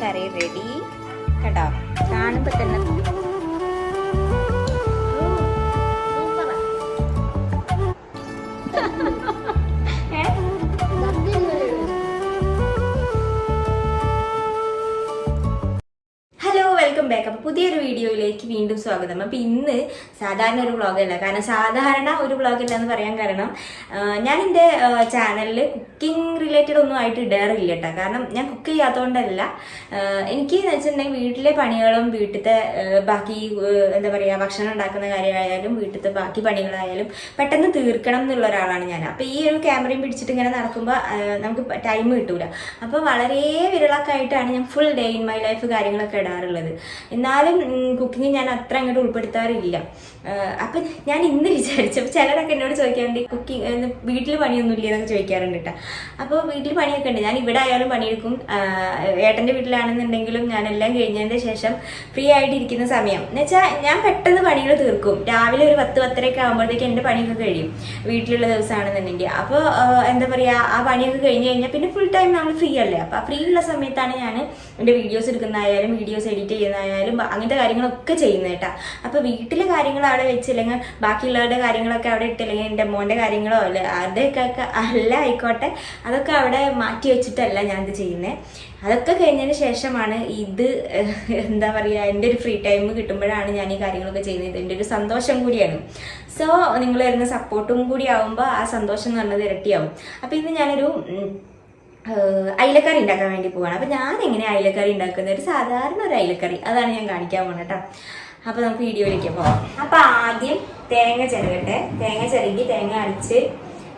കറി ready കേട്ടോ കാണുമ്പോൾ തന്നെ പുതിയൊരു വീഡിയോയിലേക്ക് വീണ്ടും സ്വാഗതം. അപ്പോൾ ഇന്ന് സാധാരണ ഒരു വ്ളോഗല്ല കാരണം സാധാരണ ഒരു വ്ളോഗല്ല എന്ന് പറയാൻ കാരണം ഞാൻ എന്റെ ചാനലിൽ കുക്കിംഗ് റിലേറ്റഡ് ഒന്നും ആയിട്ട് ഇടാറില്ല കേട്ടോ കാരണം ഞാൻ കുക്ക് ചെയ്യാത്തതുകൊണ്ടല്ല എനിക്ക് എന്ന് വെച്ചിട്ടുണ്ടെങ്കിൽ വീട്ടിലെ പണികളും വീട്ടിലത്തെ ബാക്കി എന്താ പറയുക ഭക്ഷണം ഉണ്ടാക്കുന്ന കാര്യമായാലും വീട്ടിലത്തെ ബാക്കി പണികളായാലും പെട്ടെന്ന് തീർക്കണം എന്നുള്ള ഒരാളാണ് ഞാൻ. അപ്പോൾ ഈ ഒരു ക്യാമറയും പിടിച്ചിട്ട് ഇങ്ങനെ നടക്കുമ്പോൾ നമുക്ക് ടൈം കിട്ടൂല. അപ്പോൾ വളരെ വിരളക്കായിട്ടാണ് ഞാൻ full day in my life കാര്യങ്ങളൊക്കെ ഇടാറുള്ളത്. എന്നാലും കുക്കിംഗ് ഞാൻ അത്ര അങ്ങോട്ട് ഉൾപ്പെടുത്താറില്ല. അപ്പം ഞാൻ ഇന്ന് വിചാരിച്ചപ്പോൾ ചിലരൊക്കെ എന്നോട് ചോദിക്കാറുണ്ട് കുക്കിംഗ് വീട്ടിൽ പണിയൊന്നും ഇല്ല എന്നൊക്കെ ചോദിക്കാറുണ്ട് കേട്ടോ അപ്പോൾ വീട്ടിൽ പണിയൊക്കെ ഉണ്ട്. ഞാൻ ഇവിടെ ആയാലും പണിയെടുക്കും. ഏട്ടന്റെ വീട്ടിലാണെന്നുണ്ടെങ്കിലും ഞാൻ എല്ലാം കഴിഞ്ഞതിന് ശേഷം ഫ്രീ ആയിട്ട് ഇരിക്കുന്ന സമയം. എന്ന് വെച്ചാൽ ഞാൻ പെട്ടെന്ന് പണികൾ തീർക്കും. രാവിലെ ഒരു പത്ത് പത്തരയൊക്കെ ആകുമ്പോഴത്തേക്ക് എന്റെ പണിയൊക്കെ കഴിയും വീട്ടിലുള്ള ദിവസമാണെന്നുണ്ടെങ്കിൽ. അപ്പോൾ എന്താ പറയുക ആ പണിയൊക്കെ കഴിഞ്ഞ് കഴിഞ്ഞാൽ പിന്നെ ഫുൾ ടൈം നമ്മൾ ഫ്രീ അല്ലേ? അപ്പോൾ ഫ്രീ ഉള്ള സമയത്താണ് ഞാൻ എന്റെ വീഡിയോസ് എടുക്കുന്നതായാലും വീഡിയോസ് എഡിറ്റ് ചെയ്യുന്നതായാലും അങ്ങനത്തെ കാര്യങ്ങളൊക്കെ ചെയ്യുന്നത് കേട്ടോ അപ്പോൾ വീട്ടിലെ കാര്യങ്ങൾ അവിടെ വെച്ചില്ലെങ്കിൽ ബാക്കിയുള്ളവരുടെ കാര്യങ്ങളൊക്കെ അവിടെ ഇട്ടില്ലെങ്കിൽ എന്റെ മോന്റെ കാര്യങ്ങളോ അല്ല അതൊക്കെ അല്ല ആയിക്കോട്ടെ. അതൊക്കെ അവിടെ മാറ്റി വെച്ചിട്ടല്ല ഞാൻ ഇത് ചെയ്യുന്നത് അതൊക്കെ കഴിഞ്ഞതിന് ശേഷമാണ് ഇത് എന്താ പറയുക എന്റെ ഒരു ഫ്രീ ടൈം കിട്ടുമ്പോഴാണ് ഞാൻ ഈ കാര്യങ്ങളൊക്കെ ചെയ്യുന്നത്. എന്റെ ഒരു സന്തോഷം കൂടിയാണ്. സോ നിങ്ങൾ വരുന്ന സപ്പോർട്ടും കൂടി ആവുമ്പോൾ ആ സന്തോഷം എന്ന് പറഞ്ഞത് ഇരട്ടിയാവും. അപ്പോൾ ഇന്ന് ഞാനൊരു അയിലക്കറി ഉണ്ടാക്കാൻ വേണ്ടി പോവാണ്. അപ്പം ഞാൻ എങ്ങനെ അയിലക്കറി ഉണ്ടാക്കുന്ന ഒരു സാധാരണ ഒരു അയിലക്കറി. അതാണ് ഞാൻ കാണിക്കാൻ പോകുന്നത് കേട്ടോ അപ്പോൾ നമുക്ക് വീഡിയോയിലേക്ക് പോവാം. അപ്പം ആദ്യം തേങ്ങ ചിരകട്ടെ. തേങ്ങ ചിരകി തേങ്ങ അരച്ച്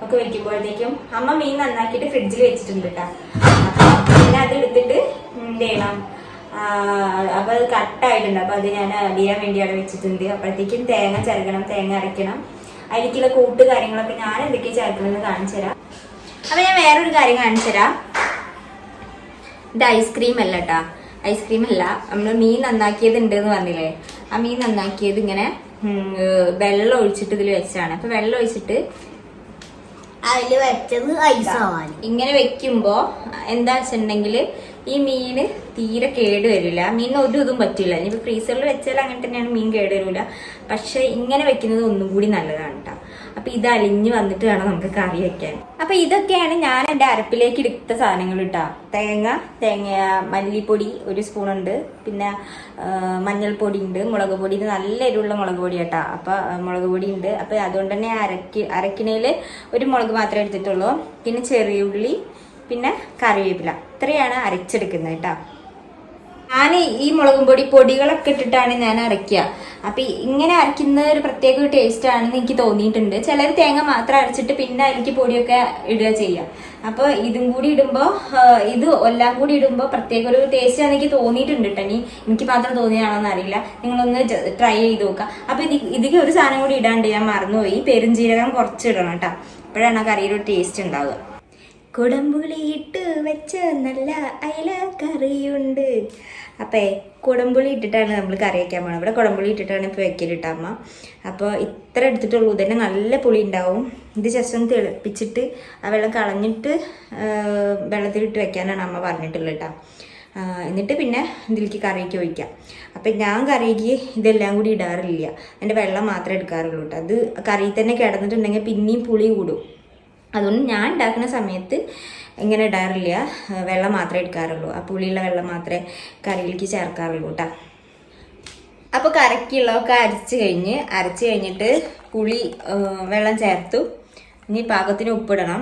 ഒക്കെ വെക്കുമ്പോഴത്തേക്കും അമ്മ മീൻ നന്നാക്കിയിട്ട് ഫ്രിഡ്ജിൽ വെച്ചിട്ടുണ്ട് കേട്ടോ പിന്നെ അതെടുത്തിട്ട് എന്ത് ചെയ്യണം. അപ്പോൾ അത് കട്ടായിട്ടുണ്ട് അപ്പോൾ അത് ഞാൻ അടിയാൻ വേണ്ടിയാണ് വെച്ചിട്ടുണ്ട്. അപ്പോഴത്തേക്കും തേങ്ങ ചിരകണം തേങ്ങ അരയ്ക്കണം. അതിലേക്കുള്ള കൂട്ട് കാര്യങ്ങളൊക്കെ ഞാൻ എന്തൊക്കെയാണ് ചേർക്കണമെന്ന് കാണിച്ചു തരാം. അപ്പൊ ഞാൻ വേറൊരു കാര്യം കാണിച്ചു തരാം ഇത് ഐസ്ക്രീം അല്ല കേട്ടാ ഐസ്ക്രീം അല്ല. നമ്മൾ മീൻ നന്നാക്കിയത് ഉണ്ട് എന്ന് പറഞ്ഞില്ലേ? ആ മീൻ നന്നാക്കിയത് ഇങ്ങനെ വെള്ളം ഒഴിച്ചിട്ട് ഇതിൽ വെച്ചാണ്. അപ്പൊ വെള്ളം ഒഴിച്ചിട്ട് അതിൽ വെച്ചത് ഐസ് ആവാൻ ഇങ്ങനെ വെക്കുമ്പോ എന്താ വെച്ചിട്ടുണ്ടെങ്കിൽ ഈ മീന് തീരെ കേട് വരില്ല മീൻ ഒരു ഇതും പറ്റില്ല ഇനിയിപ്പോ ഫ്രീസറിൽ വെച്ചാൽ അങ്ങനെ തന്നെയാണ് മീൻ കേട് വരില്ല പക്ഷെ ഇങ്ങനെ വെക്കുന്നത് ഒന്നും കൂടി നല്ലതാണ് കേട്ടോ അപ്പൊ ഇത് അലിഞ്ഞ് വന്നിട്ട് വേണം നമുക്ക് കറി വെക്കാൻ. അപ്പൊ ഇതൊക്കെയാണ് ഞാൻ എന്റെ അരപ്പിലേക്ക് എടുത്ത സാധനങ്ങൾ കേട്ടോ തേങ്ങ തേങ്ങ മല്ലിപ്പൊടി ഒരു സ്പൂൺ ഉണ്ട് പിന്നെ മഞ്ഞൾപ്പൊടി ഉണ്ട് മുളക് പൊടി. ഇത് നല്ല എരിവുള്ള മുളക് പൊടി കേട്ടോ അപ്പൊ മുളക് പൊടി ഉണ്ട്. അപ്പൊ അതുകൊണ്ട് തന്നെ അരക്കി അരക്കിനയിൽ ഒരു മുളക് മാത്രമേ എടുത്തിട്ടുള്ളൂ. പിന്നെ ചെറിയ ഉള്ളി പിന്നെ കറിവേപ്പില. ഇത്രയാണ് അരച്ചെടുക്കുന്നത് കേട്ടോ ഞാൻ ഈ മുളകും പൊടി പൊടികളൊക്കെ ഇട്ടിട്ടാണ് ഞാൻ അരയ്ക്കുക. അപ്പൊ ഇങ്ങനെ അരയ്ക്കുന്ന ഒരു പ്രത്യേക ടേസ്റ്റ് ആണെന്ന് എനിക്ക് തോന്നിയിട്ടുണ്ട്. ചിലർ തേങ്ങ മാത്രം അരച്ചിട്ട് പിന്നെ അതിലേക്ക് പൊടിയൊക്കെ ഇടുക ചെയ്യാം അപ്പോൾ ഇതും കൂടി ഇടുമ്പോൾ ഇത് എല്ലാം കൂടി ഇടുമ്പോൾ പ്രത്യേക ഒരു ടേസ്റ്റ് ആണെന്ന് എനിക്ക് തോന്നിയിട്ടുണ്ട് കേട്ടോ. ഇനി എനിക്ക് മാത്രം തോന്നിയാണോന്ന് അറിയില്ല. നിങ്ങളൊന്ന് ട്രൈ ചെയ്ത് നോക്കുക. അപ്പൊ ഇത് ഇതിക്ക് ഒരു സാധനം കൂടി ഇടാണ്ട് ഞാൻ മറന്നുപോയി. പെരുംജീരകം കുറച്ച് ഇടണം കേട്ടോ. അപ്പോഴാണ് കറിയുടെ ടേസ്റ്റ് ഉണ്ടാവുക. കുടംപുളിയിട്ട് വെച്ച നല്ല അയല കറിയുണ്ട്. അപ്പേ കുടംപുളി ഇട്ടിട്ടാണ് നമ്മൾ കറി വയ്ക്കാൻ പോകുന്നത് ഇവിടെ കുടംപുളി ഇട്ടിട്ടാണ് ഇപ്പോൾ വെക്കലിട്ട അമ്മ. അപ്പോൾ ഇത്ര എടുത്തിട്ടുള്ളൂ. തന്നെ നല്ല പുളി ഉണ്ടാവും. ഇത് ജസ്റ്റ് ഒന്ന് തിളപ്പിച്ചിട്ട് ആ വെള്ളം കളഞ്ഞിട്ട് വെള്ളത്തിലിട്ട് വെക്കാനാണ് അമ്മ പറഞ്ഞിട്ടുള്ളത് കേട്ടോ എന്നിട്ട് പിന്നെ ഇതിലേക്ക് കറിക്ക് ഒഴിക്കാം. അപ്പം ഞാൻ കറിക്ക് ഇതെല്ലാം കൂടി ഇടാറില്ല. എന്റെ വെള്ളം മാത്രമേ എടുക്കാറുള്ളൂ കേട്ടോ അത് കറിയിൽ തന്നെ കിടന്നിട്ടുണ്ടെങ്കിൽ പിന്നെയും പുളി കൂടും. അതുകൊണ്ട് ഞാൻ ഉണ്ടാക്കുന്ന സമയത്ത് ഇങ്ങനെ ഇടാറില്ല. വെള്ളം മാത്രമേ എടുക്കാറുള്ളൂ. ആ പുളിയുള്ള വെള്ളം മാത്രമേ കറിയിലേക്ക് ചേർക്കാറുള്ളൂ കേട്ടോ. അപ്പോൾ കറിക്കുള്ളതൊക്കെ അരച്ച് കഴിഞ്ഞ് അരച്ച് കഴിഞ്ഞിട്ട് പുളി വെള്ളം ചേർത്തു. ഇനി പാകത്തിന് ഉപ്പിടണം.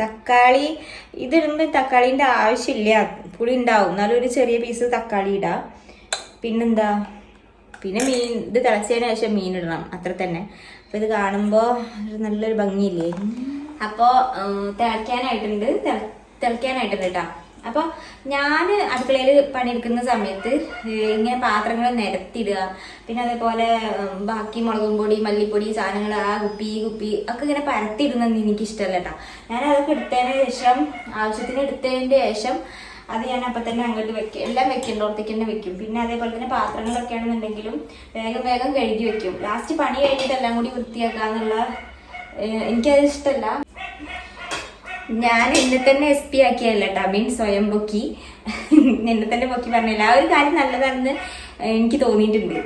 തക്കാളി ഇതിടുമ്പോൾ തക്കാളീന്റെ ആവശ്യമില്ല. പുളി ഉണ്ടാവും. എന്നാലും ഒരു ചെറിയ പീസ് തക്കാളി ഇടാം. പിന്നെന്താ? പിന്നെ മീൻ ഇത് തിളച്ചതിന് ശേഷം മീൻ ഇടണം. അത്ര തന്നെ. അപ്പോൾ ഇത് കാണുമ്പോൾ നല്ലൊരു ഭംഗിയില്ലേ? അപ്പോൾ തിളയ്ക്കാനായിട്ടുണ്ട്. തിള- തിളയ്ക്കാനായിട്ടുണ്ട് കേട്ടോ. അപ്പോൾ ഞാൻ അടുക്കളയിൽ പണിയെടുക്കുന്ന സമയത്ത് ഇങ്ങനെ പാത്രങ്ങൾ നിരത്തിയിടുക. പിന്നെ അതേപോലെ ബാക്കി മുളകും പൊടി മല്ലിപ്പൊടി സാധനങ്ങൾ ആ കുപ്പി കുപ്പി ഒക്കെ ഇങ്ങനെ പരത്തിയിടുന്നത് എനിക്ക് ഇഷ്ടമല്ല കേട്ടോ. ഞാൻ അതൊക്കെ എടുത്തതിന് ശേഷം ആവശ്യത്തിന് എടുത്തതിന്റെ ശേഷം അത് ഞാൻ അപ്പൊ തന്നെ അങ്ങോട്ട് വെക്കും. എല്ലാം വെക്കേണ്ടോടത്തേക്ക് തന്നെ വെക്കും. പിന്നെ അതേപോലെ തന്നെ പാത്രങ്ങളൊക്കെ ആണെന്നുണ്ടെങ്കിലും വേഗം വേഗം കഴുകി വെക്കും. ലാസ്റ്റ് പണി കഴിഞ്ഞിട്ട് എല്ലാം കൂടി വൃത്തിയാക്കാന്നുള്ള എനിക്കത് ഇഷ്ടമല്ല ഞാൻ എന്നെ തന്നെ എസ് പി ആക്കിയല്ല കേട്ടോ സ്വയം പൊക്കി. എന്നെ തന്നെ പൊക്കി പറഞ്ഞില്ല ആ ഒരു കാര്യം നല്ലതാണെന്ന് എനിക്ക് തോന്നിയിട്ടുണ്ട്.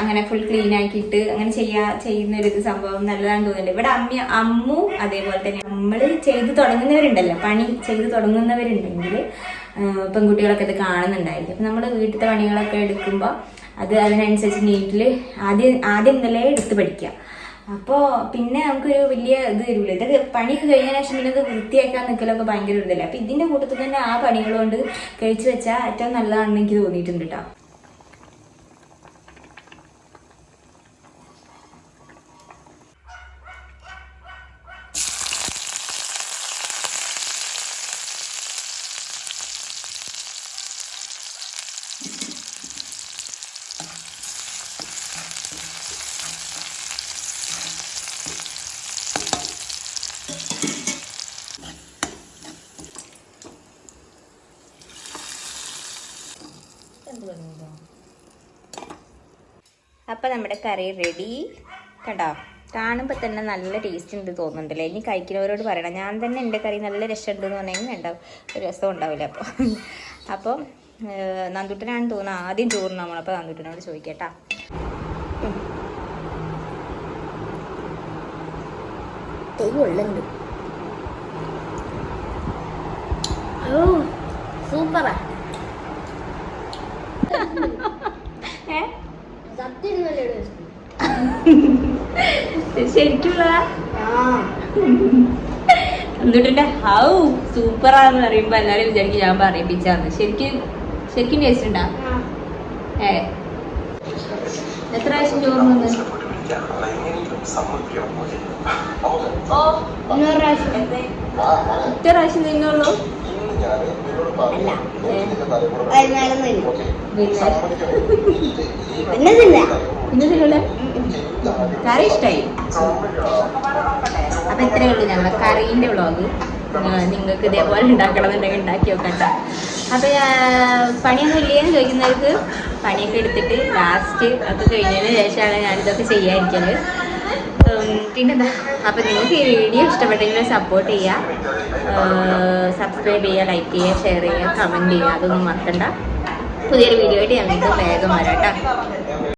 അങ്ങനെ ഫുൾ ക്ലീൻ ആക്കിയിട്ട് അങ്ങനെ ചെയ്യാ ചെയ്യുന്ന ഒരു സംഭവം നല്ലതാണെന്ന് തോന്നുന്നുണ്ട് ഇവിടെ അമ്മ അമ്മു അതേപോലെ തന്നെ. നമ്മൾ ചെയ്ത് തുടങ്ങുന്നവരുണ്ടല്ലോ പണി ചെയ്ത് തുടങ്ങുന്നവരുണ്ടെങ്കിൽ പെൺകുട്ടികളൊക്കെ ഇത് കാണുന്നുണ്ടായിരിക്കും. അപ്പം നമ്മൾ വീട്ടിലത്തെ പണികളൊക്കെ എടുക്കുമ്പോൾ അത് അതിനനുസരിച്ച് നീറ്റിൽ ആദ്യം ആദ്യം ഇന്നലെ എടുത്ത് പഠിക്കുക. അപ്പോൾ പിന്നെ നമുക്കൊരു വലിയ ഇത് വരില്ല ഇതൊക്കെ പണിയൊക്കെ കഴിഞ്ഞ ശേഷം പിന്നെ വൃത്തിയാക്കാൻ നിൽക്കലൊക്കെ ഭയങ്കര ഇതല്ലേ? അപ്പം ഇതിന്റെ കൂട്ടത്തിൽ തന്നെ ആ പണികൾ കൊണ്ട് കഴിച്ചു വെച്ചാൽ ഏറ്റവും നല്ലതാണെന്ന് എനിക്ക് തോന്നിയിട്ടുണ്ട് കേട്ടോ. അപ്പം നമ്മുടെ കറി റെഡി കണ്ടോ? കാണുമ്പോൾ തന്നെ നല്ല ടേസ്റ്റ് ഉണ്ട് തോന്നുന്നുണ്ടല്ലേ? ഇനി കഴിക്കുന്നവരോട് പറയണം. ഞാൻ തന്നെ എന്റെ കറി നല്ല രസമുണ്ട് എന്ന് പറഞ്ഞെങ്കിൽ വേണ്ട ഒരു രസം ഉണ്ടാവില്ല അപ്പോൾ. അപ്പോൾ നന്ദുട്ടനാണെന്ന് തോന്നുന്നത് ആദ്യം ചോറ് നമ്മൾ അപ്പോൾ നന്ദുട്ടനോട് ചോദിക്കട്ടാ ഉള്ളുണ്ട് ഓ സൂപ്പറാ ശരിക്കുള്ള ആ നന്ദുട്ടന്റെ ഹൗ സൂപ്പറാന്ന് പറയുമ്പോ എല്ലാരും വിചാരിക്കും ഞാൻ പറയിപ്പിച്ചാന്ന് ശരിക്കും ശരിക്കും ടേസ്റ്റ് ഉണ്ടാ ഏ എത്ര പ്രാവശ്യം ചോറ് ഓ ഒന്നൂറ് പ്രാവശ്യം ഒറ്റ തിന്നൂല കറി ഇഷ്ടായി അപ്പൊ ഇത്രയേ ഉള്ളൂ ഞങ്ങളെ കറീന്റെ വ്ളോഗ് നിങ്ങൾക്ക് ഇതേപോലെ ഉണ്ടാക്കണമെന്നുണ്ടെങ്കിൽ ഉണ്ടാക്കി നോക്കട്ടെ. അപ്പൊ ഞാൻ പണിയൊന്നും ഇല്ലേന്ന് ചോദിക്കുന്നവർക്ക് പണിയൊക്കെ എടുത്തിട്ട് ലാസ്റ്റ് ഒക്കെ കഴിഞ്ഞതിന് ശേഷമാണ് ഞാനിതൊക്കെ ചെയ്യാതിരിക്കൽ പിന്നെന്താ അപ്പൊ നിങ്ങൾക്ക് ഈ വീഡിയോ ഇഷ്ടപ്പെട്ടെങ്കിൽ സപ്പോർട്ട് ചെയ്യുക സബ്സ്ക്രൈബ് ചെയ്യുക ലൈക്ക് ചെയ്യുക ഷെയർ ചെയ്യുക കമന്റ് ചെയ്യുക അതൊന്നും മറക്കണ്ട. പുതിയൊരു വീഡിയോ ആയിട്ട് ഞങ്ങൾക്ക് വേഗം വരാം കേട്ടോ.